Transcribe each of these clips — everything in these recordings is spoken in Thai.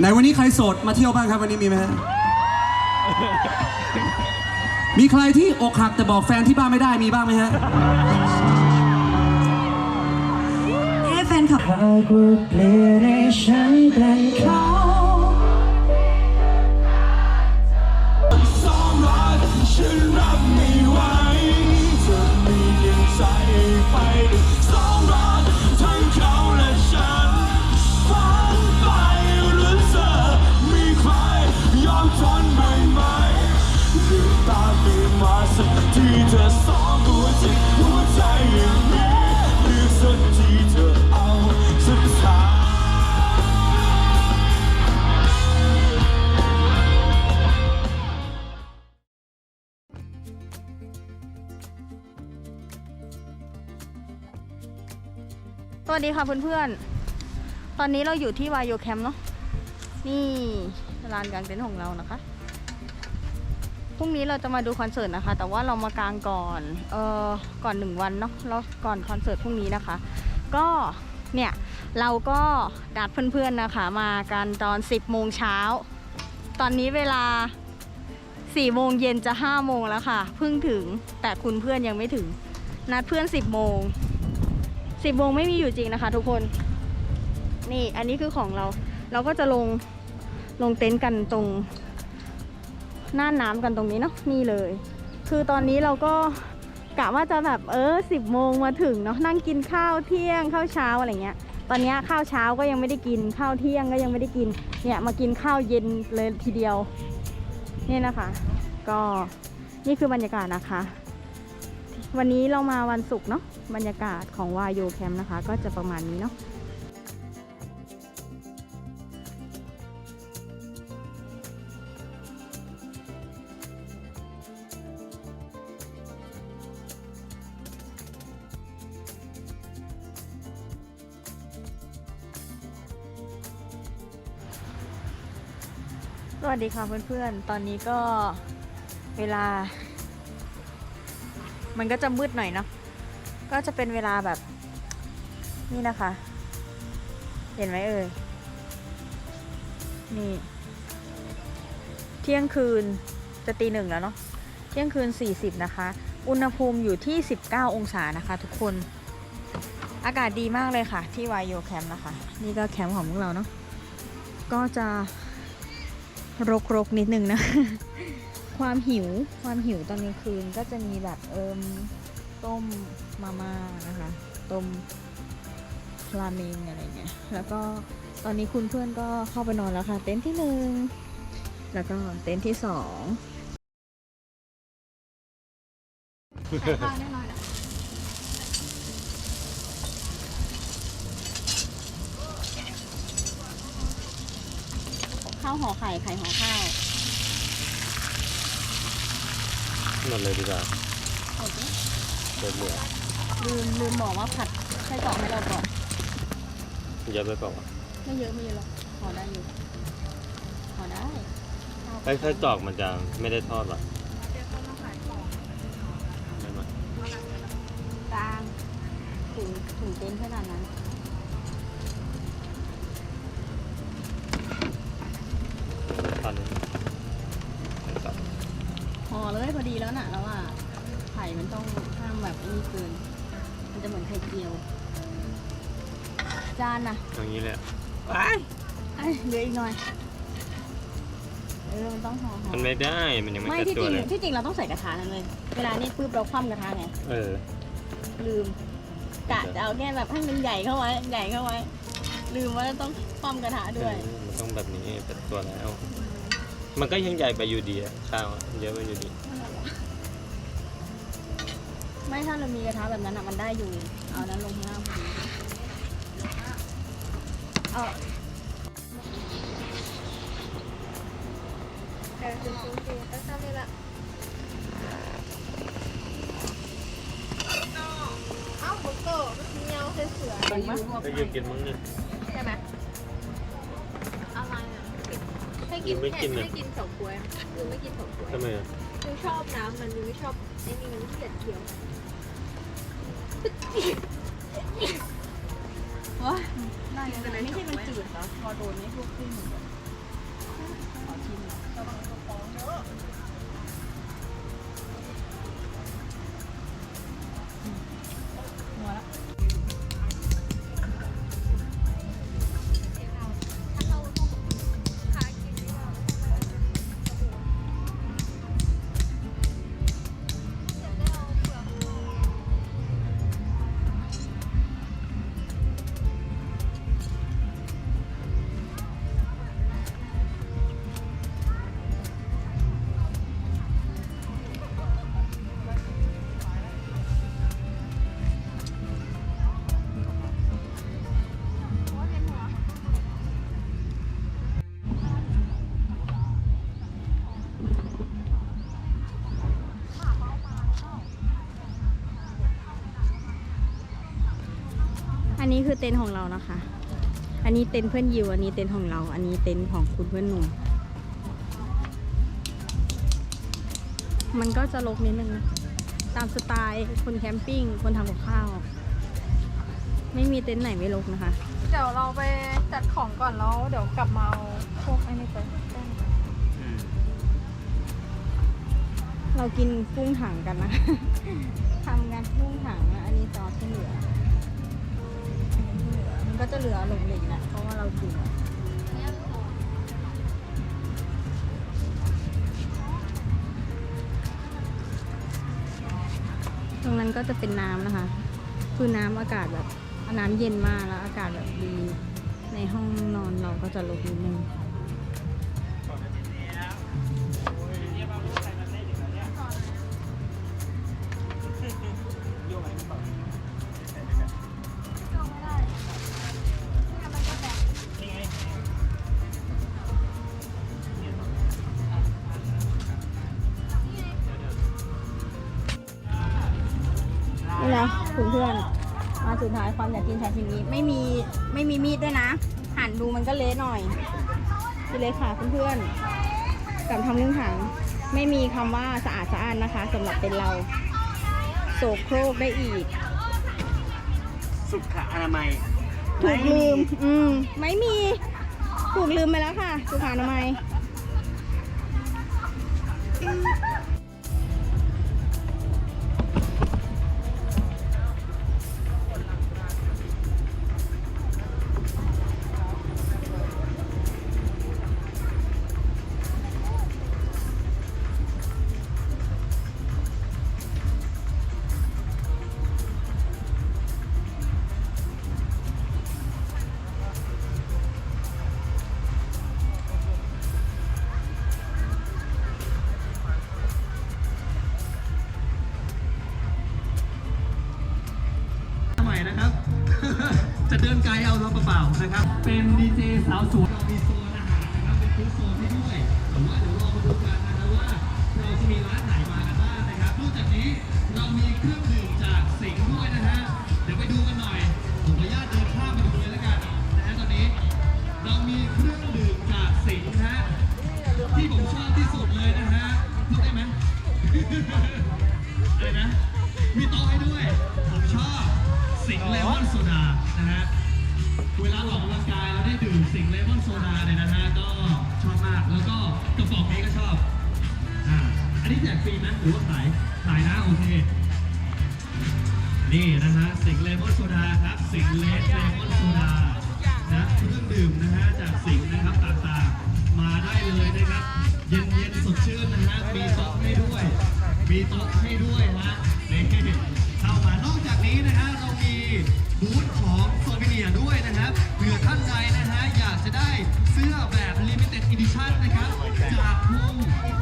ไหนวันนี้ใครโสดมาเที่ยวบ้างครับวันนี้มีไหมฮะมีใครที่อกหักแต่บอกแฟนที่บ้านไม่ได้มีบ้างไหมฮะเอ๊ะแฟนคลับ หากว่าเปลี่ยนให้ฉันเป็นเขา วัสดีค่ะเพื่อนๆ ตอนนี้เราอยู่ที่วายโยแคมป์เนาะ นี่ลานกลางเต็นท์ของเรานะคะ พรุ่งนี้เราจะมาดูคอนเสิร์ตนะคะ แต่ว่าเรามากางก่อน เออก่อนหนึ่งวันเนาะ แล้วก่อนคอนเสิร์ตพรุ่งนี้นะคะ ก็เนี่ยเราก็ดัดเพื่อนๆนะคะ มากันตอน 10โมงเช้า ตอนนี้เวลา4โมงเย็นจะ5โมงแล้วค่ะ เพิ่งถึงแต่คุณเพื่อนยังไม่ถึง นัดเพื่อน 10โมง สิบโมงไม่มีอยู่จริงนะคะ ทุกคน นี่อันนี้คือของเรา เราก็จะลงลงเต็นท์กันตรงหน้าน้ำกันตรงนี้เนาะนี่เลย คือตอนนี้เราก็กะว่าจะแบบเออสิบโมงมาถึงเนาะนั่งกินข้าวเที่ยงข้าวเช้าอะไรเงี้ย ตอนนี้ข้าวเช้าก็ยังไม่ได้กินข้าวเที่ยงก็ยังไม่ได้กิน เนี่ยมากินข้าวเย็นเลยทีเดียว นี่นะคะ ก็นี่คือบรรยากาศนะคะ วันนี้เรามาวันศุกร์เนาะบรรยากาศของวายโยแคมป์นะคะ ก็จะประมาณนี้เนาะสวัสดีค่ะเพื่อนๆ ตอนนี้ก็เวลา มันก็จะมืดหน่อยเนาะก็จะเป็นเวลาแบบ นี่นะคะ เห็นไหมเอ่ยนี่ เที่ยงคืนจะตีหนึ่งแล้วเนาะเที่ยงคืน 40 นะคะ อุณหภูมิอยู่ที่ 19 องศานะคะ ทุกคน อากาศดีมากเลยค่ะ ที่วายโยแคมป์นะคะ นี่ก็แคมป์ของพวกเราเนาะก็จะรกๆนิดนึงนะ ความหิวความหิวตอนกลางคืนก็จะมีแบบเอิมต้มมาม่านะคะ ต้มราเมงอะไรเงี้ยแล้วก็ตอนนี้คุณเพื่อนก็เข้าไปนอนแล้วค่ะ เต็นท์ที่หนึ่งแล้วก็เต็นท์ที่สองข้าวห่อไข่ไข่ห่อข้าว หมดเลยดีกว่าหมดไหมเปิดเหลือลืมลืมบอกว่าผัดไส้กรอกให้เราก่อน เยอะไปเปล่าวะไม่เยอะไม่เยอะหรอกพอได้อยู่พอได้ไอ้ไส้กรอกมันจะไม่ได้ทอดหรอไม่มากลางถึงถึงเต็นท์ขนาดนั้น แล้วน่ะแล้วอะไข่มันต้องห้ามแบบนี้เกิน มันจะเหมือนไข่เจียว จานน่ะตรงนี้เลยอะเอ้ยเหลืออีกหน่อยเออมันต้องห่อห่อมันไม่ได้ มันยังไม่ไม่เสร็จที่ตัจวริงเลยที่จริงเราต้องใส่กระทะนั่นเลยเวลานี่ปุ๊บเราคว่ำกระทะไงเออ ลืมกะจะเอาแค่แบบให้มันใหญ่เข้าไว้ใหญ่เข้าไว้ ลืมว่าต้องคว่ำกระทะด้วยเออมันต้องแบบนี้เป็นตัวแล้ว มันก็ยังใหญ่ไปอยู่ดีอะข้าวอะเยอะไปอยู่ดี ไม่ถ้าเรามีกระทะแบบนั้นอะมันได้อยู่ เอานั้นลงข้างล่างพอดีเอาก็ยืนกินมั้งเนี่ยให้กินไม่กินแค่อะให้กินเฉาก๊วยคือไม่กินเฉาก๊วยทำไมอะูชอบน้ำมันหนูไม่ชอบไอ้นี่มันเกลียดเขียวว้าน่าจะไม่ใช่มันจืดเหรอพอโดนนี่พวกขึ้นหมดขอชิมเนาอยรงตัองเยอะ ยนี้คือเต็นท์ของเรานะคะ อันนี้เต็นท์เพื่อนยิว อันนี้เต็นท์ของเรา อันนี้เต็นท์ของคุณเพื่อนหนุ่ม มันก็จะรกนิดนึงนะ ตามสไตล์คนแคมปิ้ง คนทำกับข้าว ไม่มีเต็นท์ไหนไม่รกนะคะ เดี๋ยวเราไปจัดของก่อนแล้ว เดี๋ยวกลับมาเอาพวกไอ้นี่ไปเรากินกุ้งถังกันนะ ทำงานกุ้งถังนะอันนี้ซอสที่เหลืออันนี้ที่เหลือ มันก็จะเหลือหลงเหลงนะเพราะว่าเรากินตรงนั้นก็จะเป็นน้ำนะคะ คือน้ำอากาศแบบน้ำเย็นมากแล้วอากาศแบบดี ในห้องนอนเราก็จะลดนิดนึง ความอยากกินชาชิมิไม่มีไม่มีมีดด้วยนะ หั่นดูมันก็เละหน่อยนี่เลยค่ะเพื่อนๆกับทำเรื่องถังไม่มีคำว่าสะอาดสะอาดนะคะสำหรับเป็นเราโสโครกได้อีก สุขอนามัยถูกลืม อืม ไม่มี ถูกลืมไปแล้วค่ะ สุขอนามัย ราเปล่าๆนะครับ เป็นดีเจสาวสวยเรามีโซนอาหารนะครับเป็นฟู้ดโซนให้ด้วยแต่ว่าเดี๋ยวรอมาดูกันนะครับว่าเราจะมีร้านไหนมากันบ้างนะครับนอกจากนี้เรามีเครื่องดื่มจากสิงห์ด้วยนะฮะเดี๋ยวไปดูกันหน่อยผมขออนุญาตเดินข้ามไปดูเลยแล้วกันนะฮะตอนนี้ เรามีเครื่องดื่มจากสิงห์ฮะที่ผมชอบที่สุดเลยนะฮะพูดได้ไหมอะไรนะมีโต๊ะให้ด้วย ผมชอบสิงห์เลมอนโซดานะฮะ เวลาออกกำลังกายเราได้ดื่มสิงเลมอนโซดาเนี่ยนะฮะก็ชอบมากแล้วก็กระป๋องนี้ก็ชอบอ่าอันนี้แจกฟรีไหมหรือว่าขายขายนะโอเค นี่นะฮะสิงเลมอนโซดาครับสิงเลสเลมอนโซดานะเครื่องดื่มนะฮะจากสิงนะครับต่างๆมาได้เลยนะครับ เย็นๆสดชื่นนะฮะมีโต๊ะให้ด้วย มีโต๊ะให้ด้วยฮะนี่เข้ามานอกจากนี้นะฮะ ด้วยนะครับเผื่อท่านใดนะฮะอยากจะได้เสื้อแบบ Limited Edition นะครับ จากวง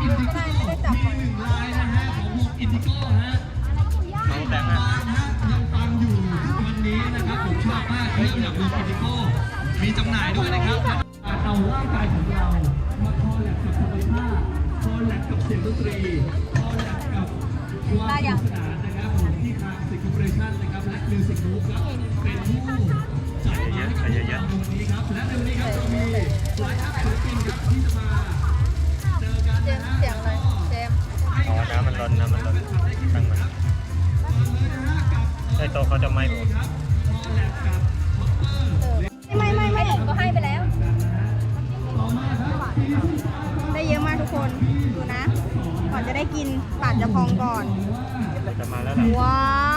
อินดิโก้มีหนึ่งลายนะฮะของวงอินดิโก้ฮะน้องบงค์ฟังฮะยังฟังอยู่ทุกวันนี้นะครับผมชอบมากเรื่องจากวงอินดิโก้มีจำหน่ายด้วยนะครับการเอาร่างกายของเรามาคอแลบกับธรรมชาติคอแลบกับเสียงดนตรีคอแลบกับความสนุกสนานนะครับผมที่ทางสิคอร์ปอเรชั่นนะครับและมิวสิกกรุ๊ปครับเป็นผู้ วันนี้ครับ และในวันนี้ครับเรามีไลฟ์อัพศิลปินครับที่จะมาเจอกันเจนะมฮะส์เสียงอะไรเจมส์อ๋อน้ำมันร้อนน้ำมันร้อนตั้งมันใช่โต๊ะเขาจะไหม้ผม ไม่ไม่ไม่ก็ให้ไปแล้ว ได้เยอะมากทุกคน ดูนะ ก่อนจะได้กินปากจะพองก่อน จะมาแล้วล่ะ ว้าว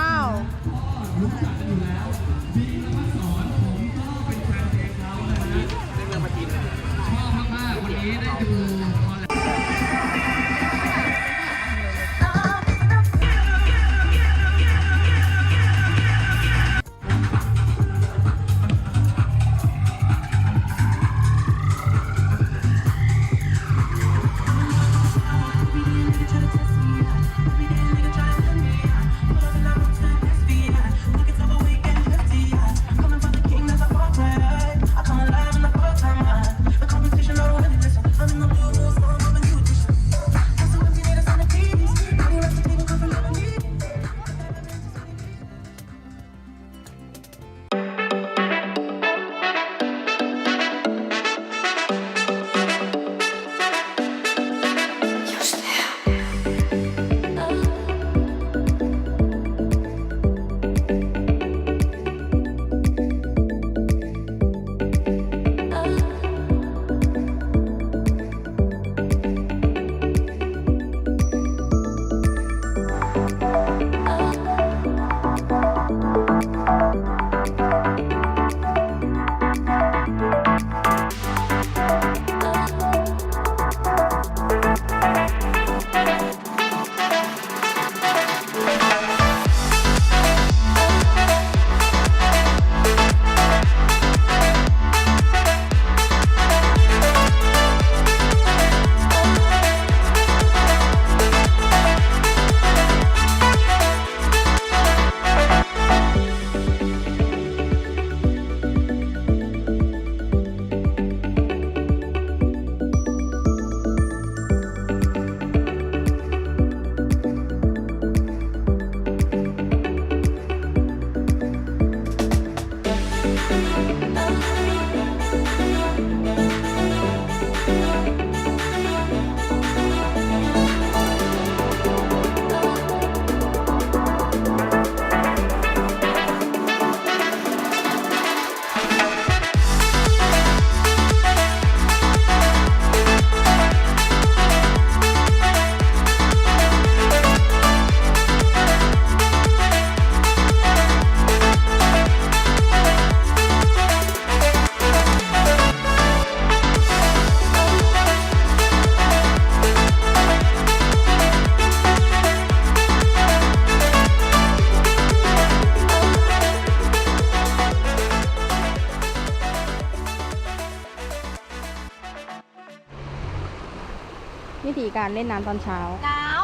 เล่นน้ำตอนเช้า หนาว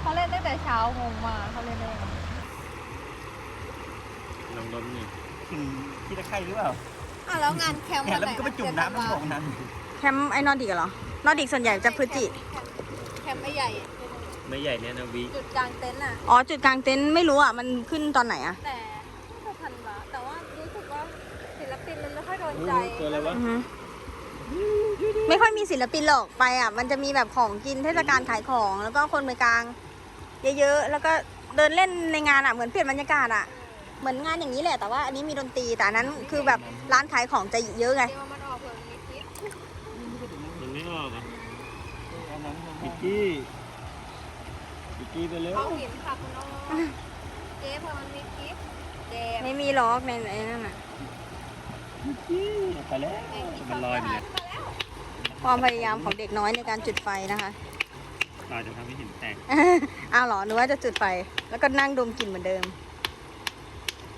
เขาเล่นตั้งแต่เช้างงมากเขาเล่นได้ยังไงลองล้มนี่ที่ตะไคร่หรือเปล่าอะแล้วงานแคมป์เนี่ยแล้วมันก็ไปจุ่มน้ำมันบอกนั้นแคมป์ไอ้นอร์ดิกเหรอ นอร์ดิกส่วนใหญ่จะพฤศจิ แคมป์ไม่ใหญ่ไม่ใหญ่เนี่ยนะวิจุดกลางเต็นท์อะ อ๋อ จุดกลางเต็นท์ไม่รู้อะ มันขึ้นตอนไหนอะแต่ไม่ทันละแต่ว่ารู้สึกว่าศิลปินมันไม่ค่อยโดนใจ ตัวอะไรวะ อือฮึ ไม่ค่อยมีศิลปินหรอกไปอะ มันจะมีแบบของกินเทศกาลขายของ แล้วก็คนไปกลาง เยอะๆ แล้วก็เดินเล่นในงานอะ เหมือนเปลี่ยนบรรยากาศอะ เหมือนงานอย่างนี้แหละ แต่ว่าอันนี้มีดนตรี แต่อันนั้นคือแบบร้านขายของจะเยอะไงเดี๋ยวมันออกเผื่อมีคลิปมันไม่ออกอะมิกกี้มิกกี้ไปเร็วเขาหินค่ะคุณน้องเจ๊เผื่อมันมีคลิปเจ๊ไม่มีล็อกในไอ้นั่นอะ ไปแล้วมันลอยไปเลยความพยายามของเด็กน้อยในการจุดไฟนะคะเราจะทำให้เห็นแตก อ้าวเหรอหนูว่าจะจุดไฟ แล้วก็นั่งดมกลิ่นเหมือนเดิม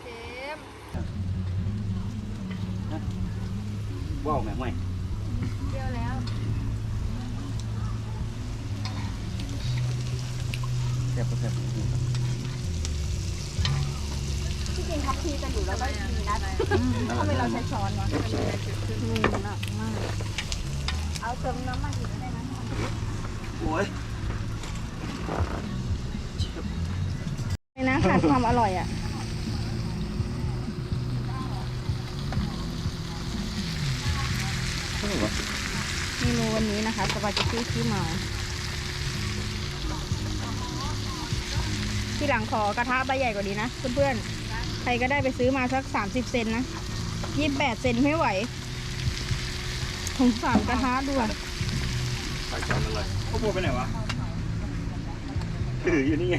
เจ๊ว้าวแม่งไม่เดียวแล้วแซ่บแซ่บที่จริงทับ ทีจะอยู่แล้วก็มีนะทำไมเราใช้ช้อนวะมือหนักมากเอาเติมน้ำมันอีกก็ได้นะโอ้ยเลยนะขาดความอร่อยอะเมนูวันนี้นะคะสปาเกตตี้ขี้เมาที่หลังขอกระทะใบใหญ่กว่านี้นะเพื่อนๆใค รก็ได้ไปซื้อมาสักสามสิบเซนนะยี่แปดเซนไม่ไหวสงสารกระทะด้วยข้าวโพดไปไหนวะถืออยู่นี่ไง